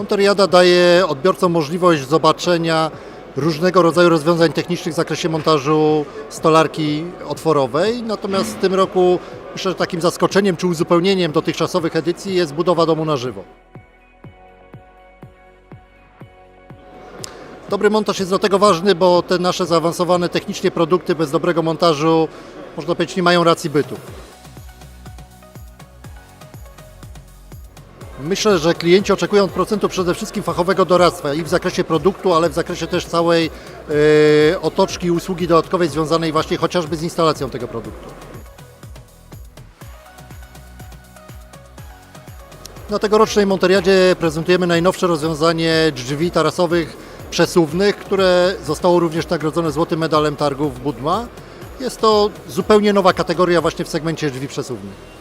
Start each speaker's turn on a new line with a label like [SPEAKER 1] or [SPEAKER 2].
[SPEAKER 1] Monteriada daje odbiorcom możliwość zobaczenia różnego rodzaju rozwiązań technicznych w zakresie montażu stolarki otworowej. Natomiast w tym roku myślę, że takim zaskoczeniem czy uzupełnieniem dotychczasowych edycji jest budowa domu na żywo. Dobry montaż jest do tego ważny, bo te nasze zaawansowane technicznie produkty bez dobrego montażu, można powiedzieć, nie mają racji bytu. Myślę, że klienci oczekują od procentu przede wszystkim fachowego doradztwa i w zakresie produktu, ale w zakresie też całej e, otoczki usługi dodatkowej związanej właśnie chociażby z instalacją tego produktu. Na tegorocznej Monteriadzie prezentujemy najnowsze rozwiązanie drzwi tarasowych przesuwnych, które zostało również nagrodzone złotym medalem targów Budma. Jest to zupełnie nowa kategoria właśnie w segmencie drzwi przesuwnych.